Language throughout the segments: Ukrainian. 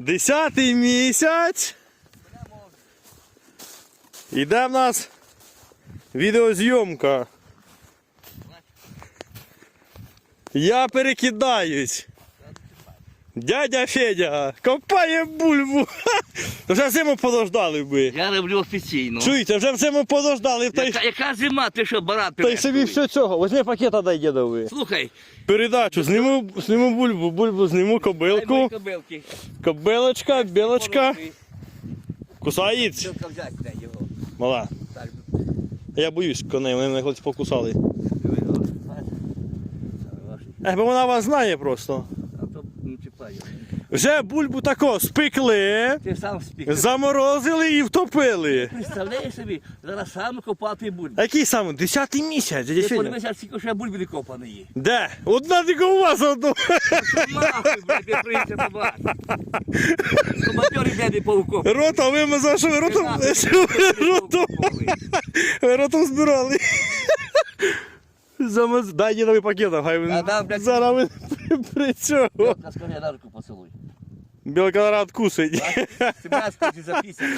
Десятий місяць. Іде в нас відеозйомка. Я перекидаюсь. Дядя Федя копає бульбу. Вже зиму подождали би. Я роблю офіційно. Чуєте, вже зиму подождали. Та й, Яка, яка зима, ти що, барат та й собі все цього. Возьми пакета дай дідові. Слухай, Передачу. Зніму, зніму бульбу, бульбу зніму, дай мої кобилку. кобилки. Кобилочка, білочка. Положи. Кусається. Його. Мала. Так, Я боюсь коней, вони мене колись покусали. диви? Хороший. Ех, бо вона вас знає просто. А то не чіпай його. Вже бульбу тако спекли, Ти сам спік. заморозили і втопили. Представляєш собі, зараз сам копати будь. А який саме? Десятий місяць, дядя Ти Федя. подивися, скільки ще бульби не копаної. Де? Одна тільки у вас одну. Нахуй, блядь, ти приїхав побачиш. Командьори не повкоп. Рота вимазав, що ви ротом, що ви ротом, ви ротом збирали. Замаз... Дай дідові пакета, хай він блядь. зараз він при- цього. Білка, руку поцілуй. Білка рад кусить. Скажи записано.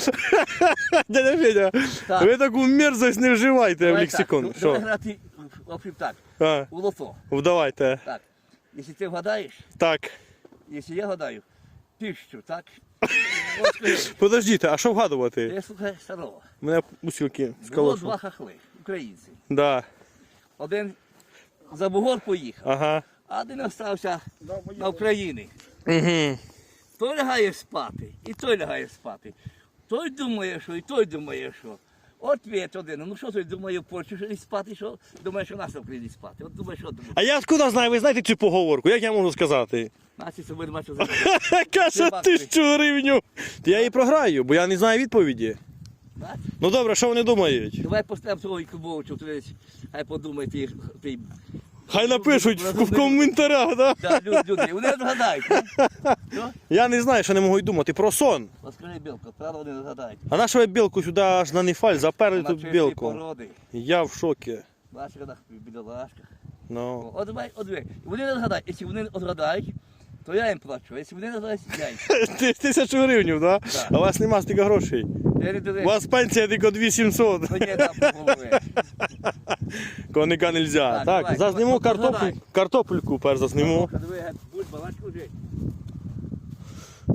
Дядя Федя, Так. ви таку мерзость не вживайте в лексикон. так, Давай Що? грати, в общем так, А, у лото. вдавайте. Так, якщо ти вгадаєш, Так. якщо я гадаю, тисячу, так? От скажи, Подождіть, а що вгадувати? я слухаю старого. У мене усілки Було скалошу. два хахли, українці. Да. Один за бугор поїхав, Ага. А один остався на Україні. Угу. Той лягає спати, і той лягає спати. Той думає, що, і той думає, що. От Ответ один. Ну що той думає в Польщі, що і спати, що думає, що нас в Україні спати. От думає, що думає. А я откуда знаю, ви знаєте цю поговорку? Як я можу сказати? Це буде мати задати. Каже бачиш. тисячу гривню. Я її програю, бо я не знаю відповіді. Ну добре, що вони думають? Давай поставимо цього десь, хай подумає ти, ти. Хай напишуть в, в коментарях, да? Да, люди, люди, вони згадають. Я не знаю, що не можу й думати про сон. От скажи, Білко, правда вони не згадають. А нашу ви білку сюди аж на нефаль заперли тут білку? породи. Я в шокі. Бачиш, вона бідолашка. Ну. От давай, от давай. Вони не згадають. Якщо вони не згадають, то я їм плачу. Якщо вони не я їм. Ти- Тисячу гривень, да? Так. А у вас нема стільки грошей. У вас пенсія тільки 2700. Ну, ні, там голови. Коника нельзя. Так, Так, давай, зазніму от- от картоплю, картопельку перш будь балачку вже.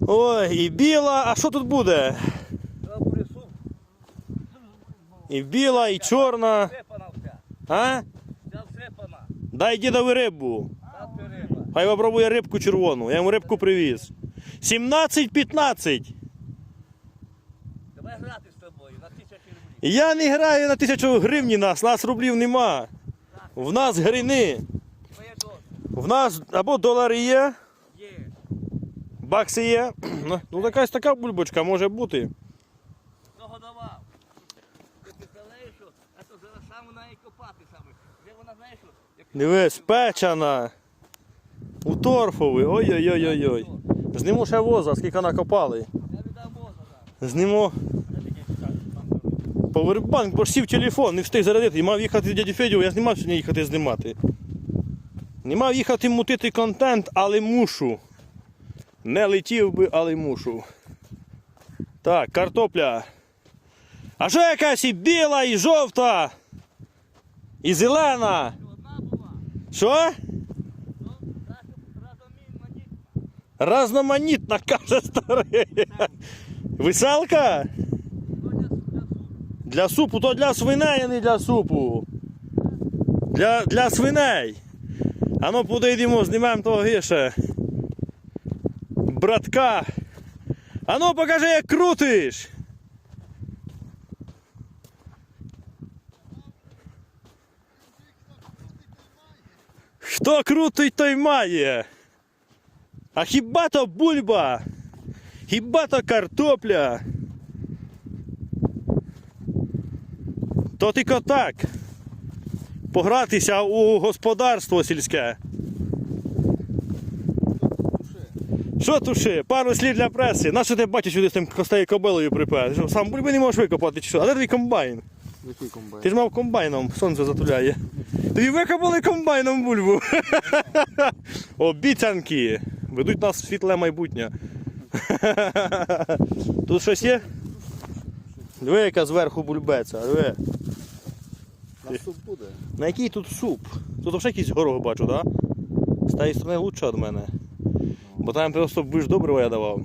Ой, і біла, а що тут буде. І біла, і чорна. Всипана вся. А? Вся всипана. Дай дідові рибу. Хай попробує рибку червону. Я йому рибку привіз. 17-15. Давай грати з тобою на тисячі рублів. Я не граю на тисячу гривні нас, нас рублів нема. В нас грини. В нас або долари є, бакси є. Ну, Ну якась така бульбочка може бути. Хто давав? Ти У торфові. Ой-ой-ой-ой. Зніму ще воза, скільки накопали. Зніму. Повербанк, бо ж сів телефон, не встиг зарядити. І мав їхати дяді Федю, я ж не мав сьогодні їхати знімати. Не мав їхати мутити контент, але мушу. Не летів би, але мушу. Так, картопля. А що якась і біла, і жовта, і зелена? Що? Ну, так, разом мій мені. Разноманітна, каже старий. Веселка? Для супу, то для свиней, а не для супу. Для, для свиней. А ну подійдемо, знімемо того гише. Братка. А ну покажи, як крутиш. Хто крутить, той має. А хіба то бульба? Хіба то картопля? То тільки так. Погратися у господарство сільське. Що туши? Пару слів для преси. Нащо ти бачиш, що ти з тим костею кобилою припер? Що, Сам бульби не можеш викопати чи що? А де твій комбайн? Який комбайн? Ти ж мав комбайном, сонце затуляє. Тобі викопали комбайном бульбу. Обіцянки. Ведуть нас в світле майбутнє. Тут щось є? Диви, яка зверху бульбеця. Диви. На суп буде. На який тут суп? Тут взагалі якийсь горох бачу, так? Да? З тієї сторони лучше від мене. Бо там просто більш доброго я давав.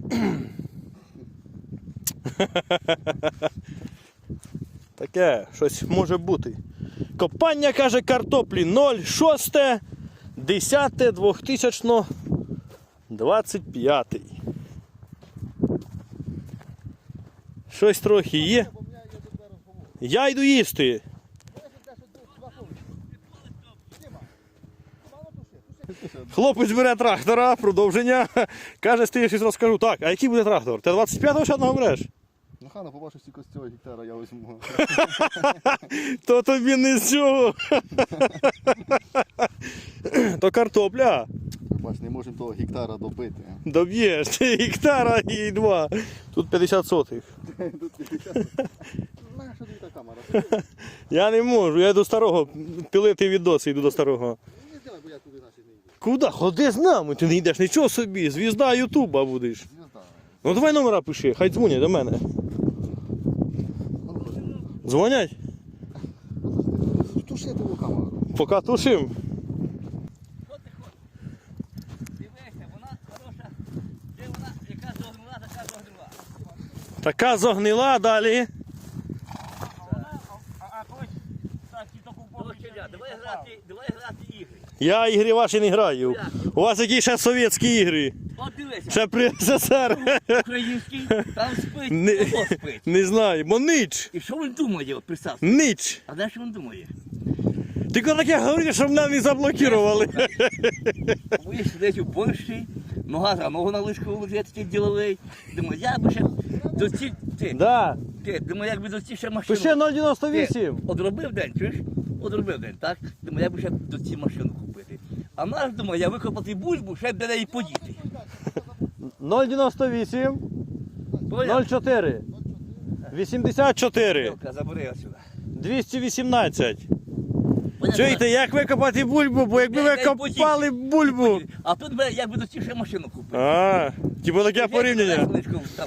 Таке, щось може бути. Копання, каже, картоплі 06, 10, 2025. Щось трохи є. Я йду їсти. Хлопець бере трактора, продовження. Каже, я щось розкажу. Так, а який буде трактор? Ти 25-го ще одного береш? Ну хана побачиш тільки з цього гектара, я візьму. То тобі не з цього. То картопля. Бач, не можемо того гектара добити. Доб'єш ти гектара і два. Тут 50 сотих. Тут 50. Знаєш, що тут камера? Я не можу, я до старого пилити відоси йду до старого. Не зробай, бо я туди наші не йду. Куди? Ходи з нами, ти не йдеш, нічого собі, звізда Ютуба будеш. Звізда. Ну давай номера пиши, хай дзвонять до мене. Дзвонять? Туши ту камеру. Поки тушим. Що ти хочеш? Дивися, вона хороша. Де вона, яка зогнила, така зогнила. Така зогнила далі. Давай грати, давай грати ігри. Я ігри ваші не граю. У вас які ще совєтські ігри. От дивися, Ще при СССР. український, там спить, Не, спить. не знаю, бо ніч. І що він думає, от представ? Ніч. А де що він думає? Тільки таке говорите, щоб нам не заблокували. Ви сидить у Польщі, нога за ногу на лишку лежить, такий діловий. Думаю, я би ще до ці, ти, Да. ти, думаю, якби до ці ще машину. Пиши 098. Ти Одробив день, чуєш? Одробив день, так? Думаю, я би ще до ці машину купити. А наш, думаю, я викопати бульбу, ще де неї подіти. 098 04 84 Йолка, забери отсюда. 218. Чуєте, як викопати бульбу, бо якби ви копали бульбу. А тут би, якби до ще машину купити. А, типу таке порівняння.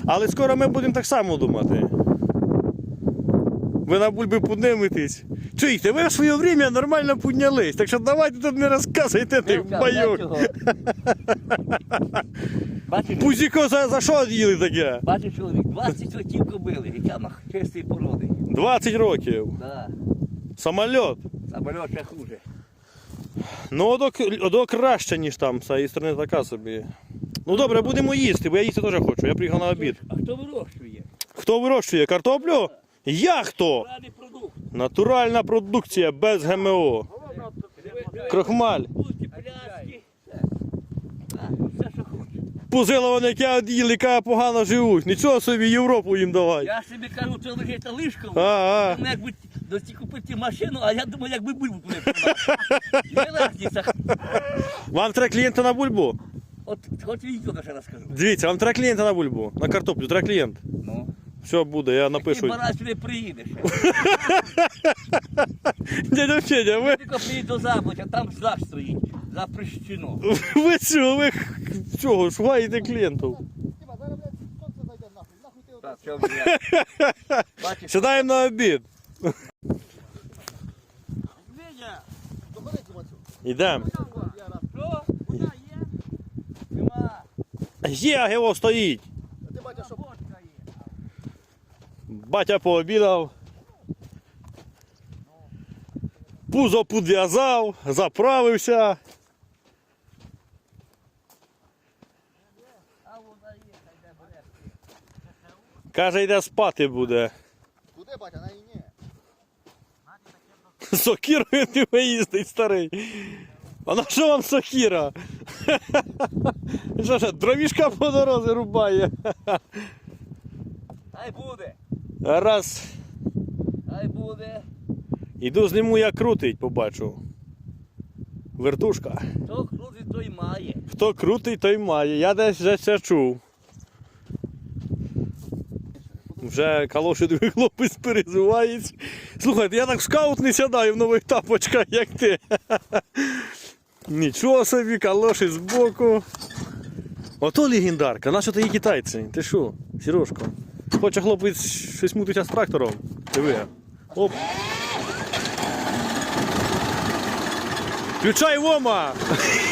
Але скоро ми будемо так само думати. Ви на бульби подниметесь. Чуєте, ви в своє время нормально піднялись, так що давайте тут не розказуйте тих байок. Пузіко за, за що їли таке? бачиш, чоловік, 20 років кобили, яка чистої породи. 20 років. Да. Самольот. Самольот ще хуже. Ну, одок, одок краще, ніж там, з цієї сторони така собі. Ну добре, будемо їсти, бо я їсти теж хочу. Я приїхав на обід. А хто вирощує? Хто вирощує картоплю? Я хто? Продукт. Натуральна продукція без ГМО. Крохмаль. Будьте пляски. Все. Що хочеш. Пузило вони яке од'їли, яка погано живуть. Нічого собі Європу їм давай. Я собі кажу, це лежить. А, а. Думаю, якби до ці купити машину, а я думаю, якби бульбу продав. Не. Вам треба клієнта на бульбу? От хоч відео ще розкажу. Дивіться, вам треба клієнта на бульбу. На картоплю, треба клієнт. Ну. Все буде, я Ти напишу. бараш сюди приїдеш. Дядя Федя, ви, Тільки приїдь до Забоча, там знак стоїть. Запрещено. ви що, ви цього шугаєте клієнтів? Тіма, зараз, блядь, сонце зайде нахуй. Нахуй ти Так, що вже. Бачиш, Сідаємо на обід. Вода є? Його стоїть. Ти, батя, що? Батя пообідав. Пузо підв'язав, заправився. Каже, йде спати буде. Куди, батя? Сокірою не виїздить старий. А на що вам сокіра? Що ж, дровішка по дорозі рубає. Хай буде. Раз. Хай буде. Іду зніму, як крутить, побачу. Вертушка. Хто крутить, той має. Хто крутий, той має. Я десь вже це чув. Вже калоші дві хлопець перезувається. Слухайте, я так в скаут не сідаю в нових тапочках, як ти. Нічого собі, калоші збоку. Ото легендарка, нащо ти її китайці? Ти що, Сережко? Хоче хлопець щось мутиться з трактором. Диви. Оп. Включай вома!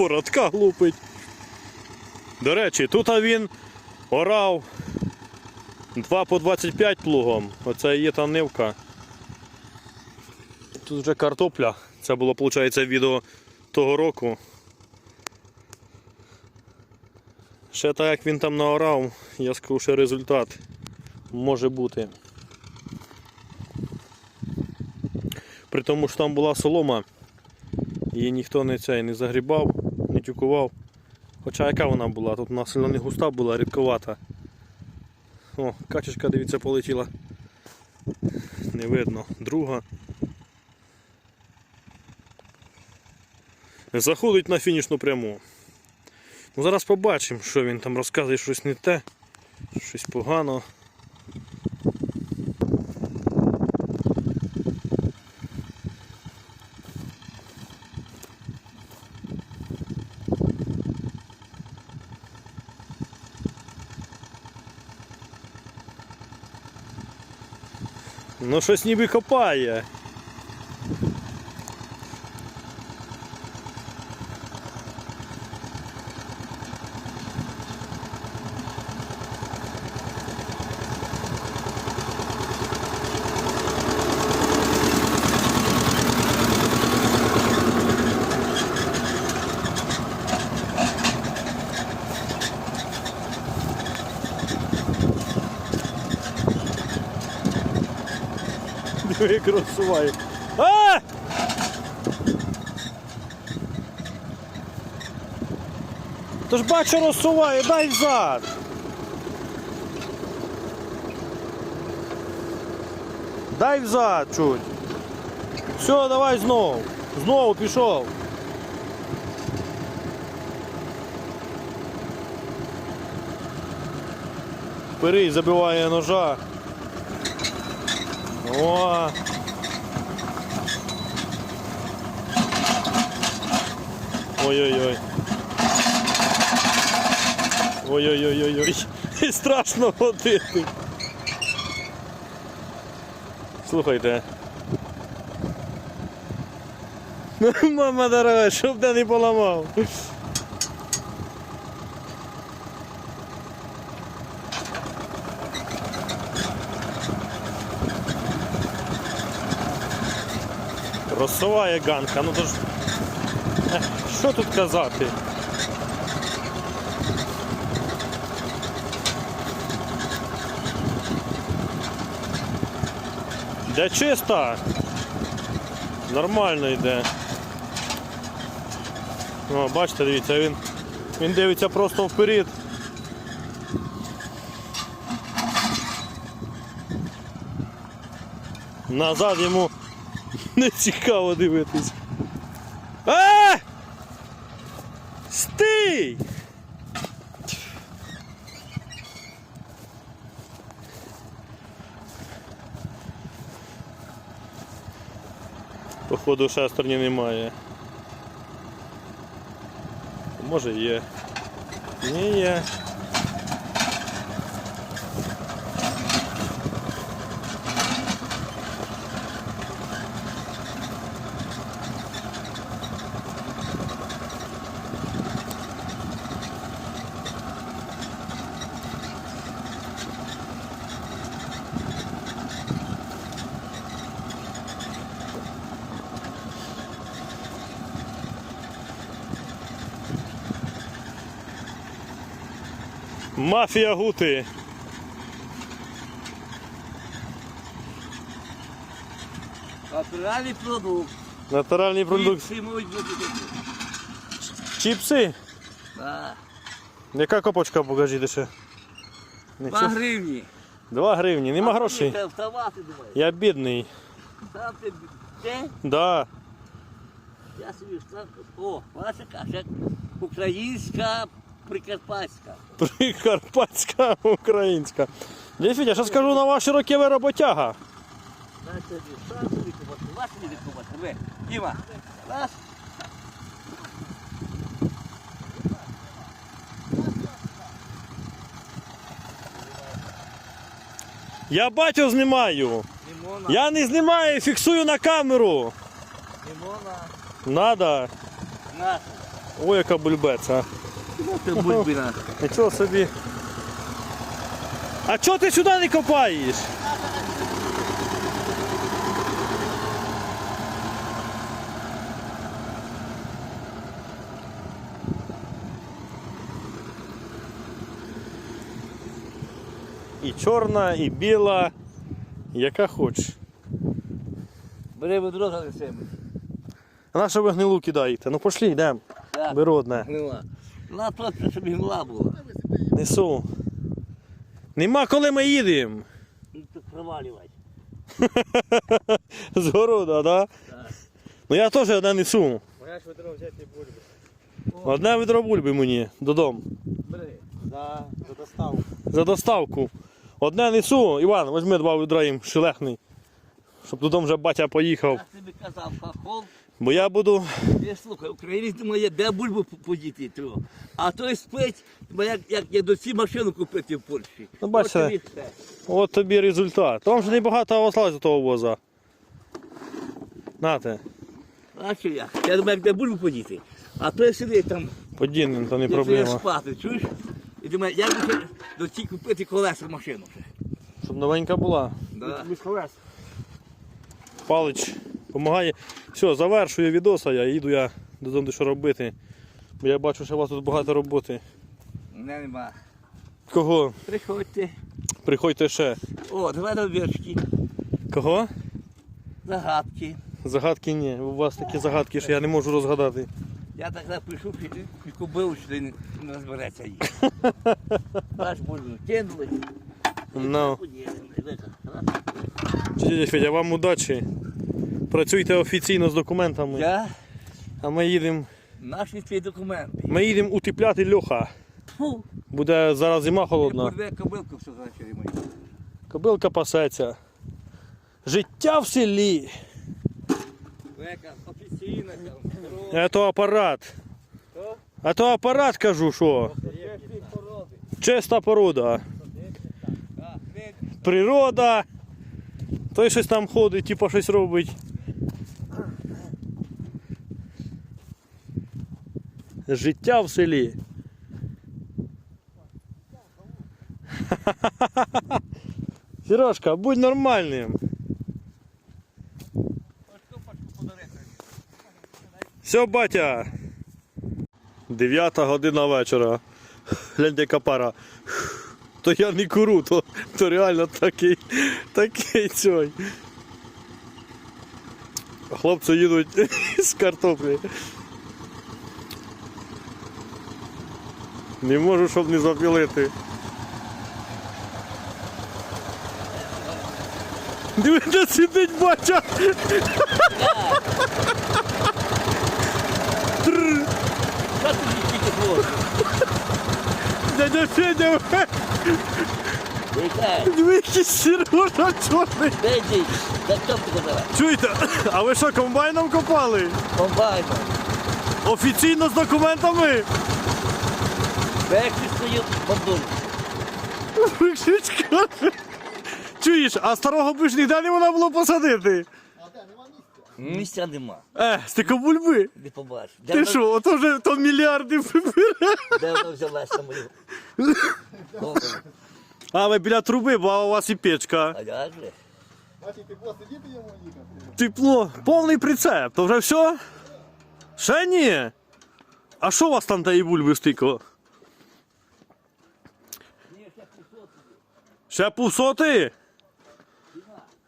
Породка глупить. До речі, тут він орав 2 по 25 плугом. Оце є та нивка. Тут вже картопля. Це було, виходить, відео того року. Ще так як він там наорав, я скажу, що результат може бути. При тому, що там була солома, її ніхто не цей не загрібав, не. Хоча яка вона була? Тут вона сильно не густа була, рідковата. О, качечка, дивіться, полетіла. Не видно. Друга. Заходить на фінішну пряму. Ну, зараз побачимо, що він там розказує щось не те, щось погано. Щось ніби копає. Як розсуває. А! То ж бачу розсуває, дай взад. Дай взад чуть. Все, давай знову. Знову пішов. Вперед забиває ножа. О! Ой-ой-ой. Ой-ой-ой-ой-ой. Страшно ходити. Слухайте. Мама дорога, щоб ти не поламав. Розсуває ганка, ну то ж. Що тут казати? Де чисто? Нормально йде. О, бачите, дивіться, він, він дивиться просто вперед. Назад йому не цікаво дивитись. А! Стій! Походу шестерні немає. Може є. Ні є. Мафія гути. Натуральний продукт. Натуральний продукт. Всі можуть бути такі. Чіпси. Да. Яка копочка, покажіть ще. Два Нічого. гривні. Два гривні, нема грошей. Треба вставати, думаю. Я бідний. Там ти де? Да. Я собі встав. О, бачиш, а українська прикарпатська. Прикарпатська українська. Дядь Федя, що скажу на ваші роки ви роботяга. Вас собі кубати. Ви, Діма, раз. Я батю знімаю. Лимона, Я не знімаю, фіксую на камеру. лимона, Надо. наша. Ой, яка бульбеца. Це бульбина. Нічого собі. А чого ти сюди не копаєш? І чорна, і біла, яка хочеш. Бери ведро занесемо. А на що ви гнилу кидаєте? Ну пошлі, йдемо. Так, Беру одне. гнила. На то, щоб гнила була. Несу. Нема коли ми їдемо. Ну, то провалювай. З города, да? Так. Ну я теж одне несу. Моя ж ведро взяти бульби. Одне відро бульби мені додому. Бери. За, за доставку. За доставку. Одне несу, Іван, візьми два відра їм шелехний. Щоб додому вже батя поїхав. Я тобі казав, хахол. Бо я буду. Я слухай, українець думає, де бульбу подіти того. А той спить, бо як, як, як до ці машину купити в Польщі. Ну, бачите. От тобі. От тобі результат. Там ж небагато осталось до того воза. Нате, А що я? Я думаю, як де бульбу подіти. А той сидить там, подіннем, то не я проблема. спати, чуєш? І думає, як би до ці купити колеса в машину. Щоб новенька була. Да. колес. Палич допомагає. Все, завершую відоса, я їду я додому що робити. Бо я бачу, що у вас тут багато роботи. Не, нема. Кого? Приходьте. Приходьте ще. О, давай до. Кого? Загадки. Загадки ні. У вас такі загадки, що я не можу розгадати. Я так напишу, купив, що не розбереться їх. Наш бульбу кинули. Ну. Дядя Федя, вам удачі. Працюйте офіційно з документами. Я А ми їдемо. наші твої документи. Ми їдемо утепляти льоха. Фу. Буде зараз зима холодна. порве кобилку все мої. Кобилка пасеться. Життя в селі. Века офіційна. А то апарат. А то апарат кажу, що. Чиста порода. Природа. Той щось там ходить, типу щось робить. Життя в селі. Сережка, будь нормальним. Все, батя. Дев'ята година вечора. Гляньте, яка пара. То я не куру, то, то реально такий, такий цей. Хлопці їдуть з картоплі. Не можу, щоб не запілити. Де сидить хлопці? Дядя Федя, який Сережа чорний. Чуєте, а ви що, комбайном копали? Комбайном. Офіційно з документами? Векші стою бандуру. Виключка. Чуєш, а старого б ж ніде не можна було посадити. А де, нема місця? Місця нема. Е, стикобульби. Не побачиш. Де Ти вона- що, ото вже то мільярди прибере. Де вона взялася мою? А ви біля труби, бо у вас і печка. А як же? Бачите, тепло сидіти йому їхати. Тепло, повний прицеп. То вже все? Ще ні. А що у вас там тієї бульби стико? Ще півсоти?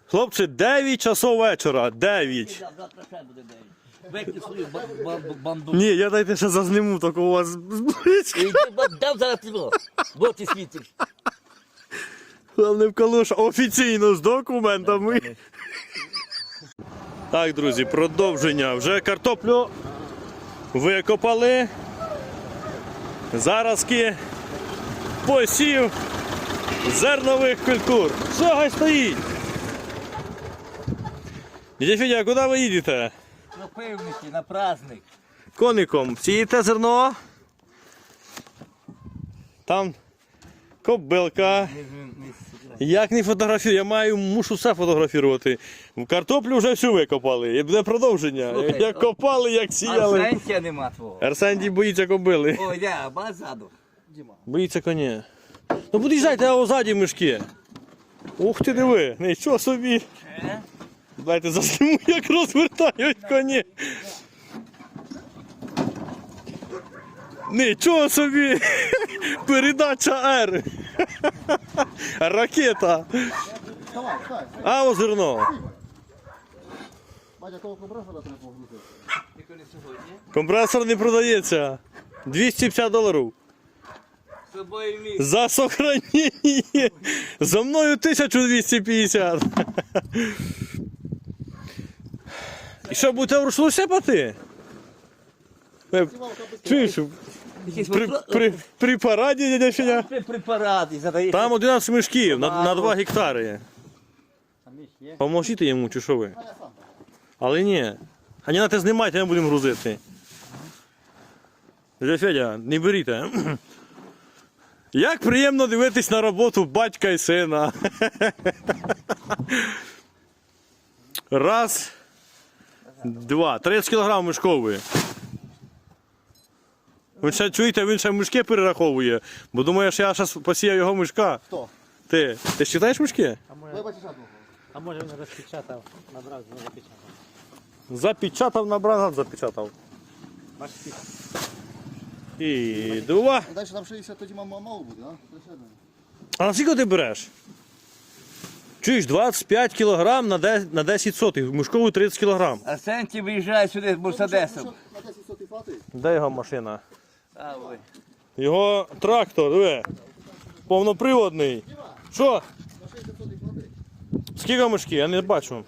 Хлопці, 9 часов вечора. 9. Завтра ще буде день. Векти свою ба- ба- банду. Ні, я дайте ще зазниму так у вас зблизька. І ти ба- дав зараз тебе. Вот ти світиш. Головне в калош офіційно з документами. Так, друзі, продовження. Вже картоплю викопали. Заразки посів зернових культур. Що гай стоїть? Дядя Федя, а куди ви їдете? Пропивники на праздник. Коником. Сієте зерно? Там кобилка. Як не фотографію? Я маю, мушу все фотографувати. Картоплю вже всю викопали. І буде продовження. Слухай, як о- копали, як сіяли. Арсентія нема твого. Арсендій боїться кобили. Ой, я, базаду. Боїться коня. Ну під'їжджайте, а озаді мішки. Ух ти диви, нічого собі. Е? Дайте засніму, як розвертають коні. Нічого собі! Передача Р. Ракета. А озерно. Батя, того компресора треба погрузити. Компресор не продається. 250 доларів. За сохранення. За мною 1250. І що, будете вручну сипати? Чуєш, при, при, при параді, дядя Фіня? При- Препарат і задаєш. Там 11 мішків на, на 2 гектари. Поможіть йому, чи що ви? А. Але ні. А не те знімайте, ми будемо грузити. Дядя Федя, не беріть. Як приємно дивитись на роботу батька і сина. Раз, два. 30 кг мішкові. Ви ще чуєте, він ще мішки перераховує, бо думає, що я зараз посіяв його мішка. Хто? Ти, ти читаєш мішки? Ви бачите. А може він розпечатав, набрав, запечатав. Запечатав, набрав, запечатав. Бачите, І два. Далі там 60 тоді мама мало буде, а? А на скільки ти береш? Чуєш, 25 кг на 10, на 10 сотих, мішкову 30 кг. Арсентій виїжджає сюди з Мерседесом. Ну, На 10 сотий плати? Де його машина? А, ой. Його трактор, диви. Повноприводний. Що? На 60 сотий плати? Скільки мішки? Я не бачу.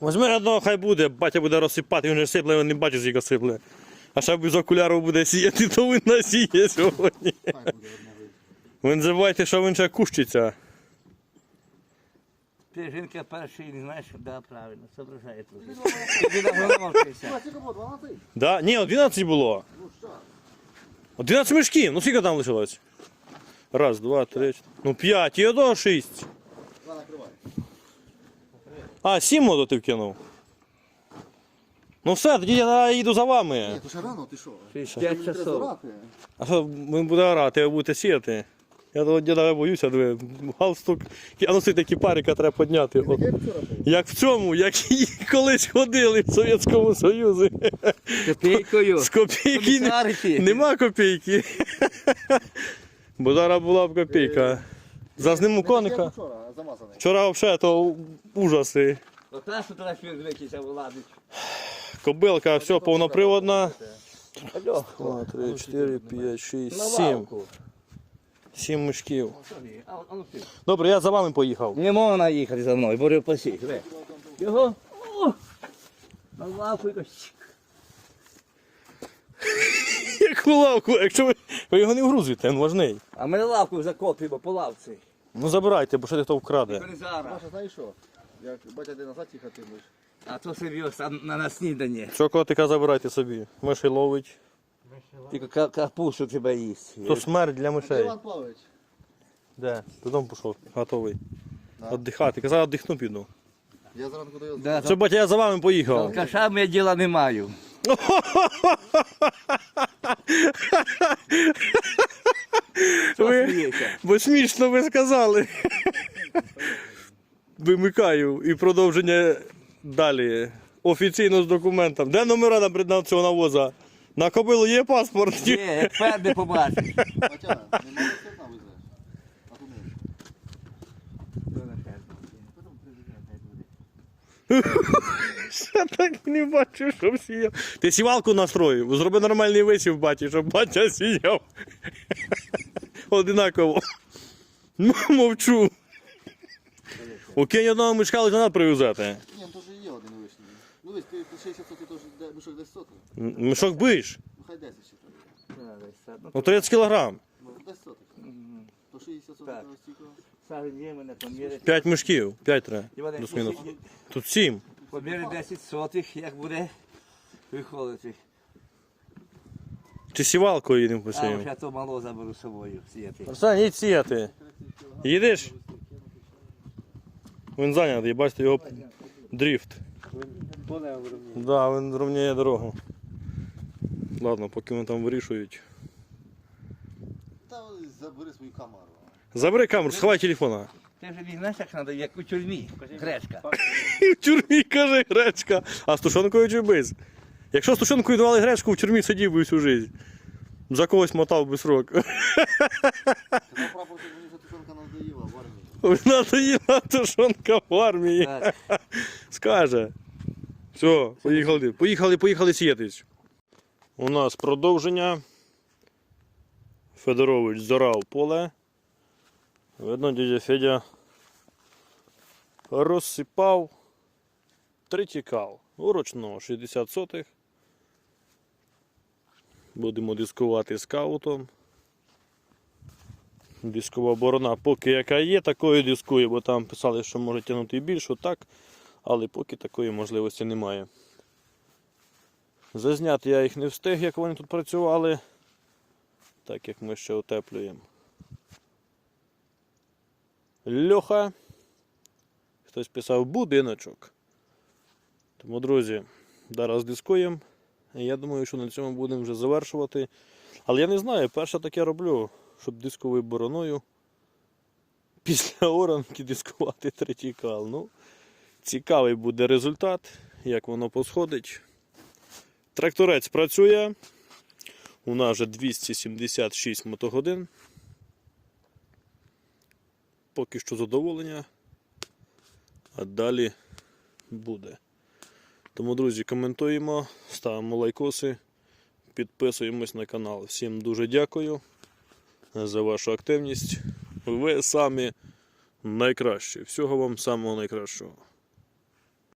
Возьми одного, хай буде, батя буде розсипати, він же сипле, він не бачить, скільки сипле. А ще без окулярів буде сіяти, то він насіє сьогодні. Ви не забувайте, що він ще кущиться. Ти жінка перший, не знаєш, да, правильно, соображає трохи. Ти на голову вчишся. А скільки було? 12? Да? Ні, 11 було. Ну 11 мішків. Ну скільки там лишилось? Раз, два, три, чотири. Ну п'ять, і одного шість. А, сім моду ти вкинув. Ну все, тоді я їду за Ні, вами. то ще рано, ти що? Мені треба часов. зорати. А що він буде орати, ви будете сіяти. Я того діда боюся, диви, галстук. А ну такі парика треба підняти. От. Як вчора було? Як в цьому, як і колись ходили в Совєтському Союзі. Копійкою. З копійки не- Комісарики. нема копійки. Бо зараз була б копійка. Зазниму Як коника. вчора, замазаний. Вчора взагалі то ужаси. Ота фотографію звикися владить. Кобилка, все повноприводна. Алло. 2, 3, 4, 5, 6, На 7. лавку. 7 мішків. Ну. Добре, я за вами поїхав. Не можна їхати за мною, бо посіть. Його. О! На лавку якось. Яку лавку, якщо ви, ви його не вгрузите, він важний. А ми лавку закопуємо по лавці. Ну забирайте, бо що ти хто вкраде. Не зараз. Маша, знаєш що? Як батя йде назад їхати, будеш. А то собі ось на, на снідання. Що котика забирайте собі. Миші ловить. Тільки ка- капусту тебе їсть. То смерть для мишей. Іван Павлович. Де? Додому пішов, готовий. Отдихати. Казав, отдихну піду. Я зранку даю. Да, Все, батя, я за вами поїхав. Алкашами я діла не маю. Ви- Бо смішно ви сказали. Вимикаю і продовження далі. Офіційно з документом. Де номера на цього навоза? На кобилу є паспорт? Є, як перди побачиш. Батя, не можеш все одна везеш. А тут не. Ще так не бачу, щоб сіяв. Ти сівалку настроїв, зроби нормальний висів, баті, щоб батя сіяв. Одинаково. Ну, Мовчу. Окей, одного мішка назад привезете. Ні, ну то ж є один вишній. Ну десь, ти 60 сотих, то мішок десь сотий. М- Мішок биш. Ну хай 10 ще там. Ну 30 кілограм. Ну, десь сотих. То 60 сотих Так. стільки. 5 мішків. 5 треба. Плюс-мінус. Тут 7. Поміри 10 сотих, як буде виходити. Чи сівалкою їдемо А посіємо? вже то мало заберу з собою сіяти. Арсен, їдь сіяти. Їдеш? Він зайнятий, бачите його дріфт. Поле огромні. Да, він рівняє дорогу. Ладно, поки вони там вирішують. Та забери свою камеру. Забери камеру, сховай телефона. Ти вже візьмеш, як треба, як у тюрмі. Гречка. І в тюрмі каже гречка. А з тушонкою чи без? Якщо з тушонкою давали гречку, в тюрмі сидів би всю життя. За когось мотав би срок. Прапор, мені вже тушонка надоїла в армії. Надоїла тушонка в армії. Так. Скаже. Все, поїхали. Поїхали, поїхали сіятись. У нас продовження. Федорович зорав поле. Видно, дядя Федя розсипав тритікал. Урочно 60 сотих. Будемо дискувати скаутом. Дискова борона, поки яка є, такою дискує, бо там писали, що може тягнути і більше, так. Але поки такої можливості немає. Зазняти я їх не встиг, як вони тут працювали, так як ми ще утеплюємо. Льоха. Хтось писав будиночок. Тому, друзі, зараз дискуємо. Я думаю, що на цьому будемо вже завершувати. Але я не знаю, перше таке роблю, щоб дисковою бороною після оранки дискувати третій кал. Ну, Цікавий буде результат, як воно посходить. Тракторець працює. У нас вже 276 мотогодин. Поки що задоволення. А далі буде. Тому, друзі, коментуємо, ставимо лайкоси, підписуємось на канал. Всім дуже дякую за вашу активність. Ви самі найкращі. Всього вам самого найкращого.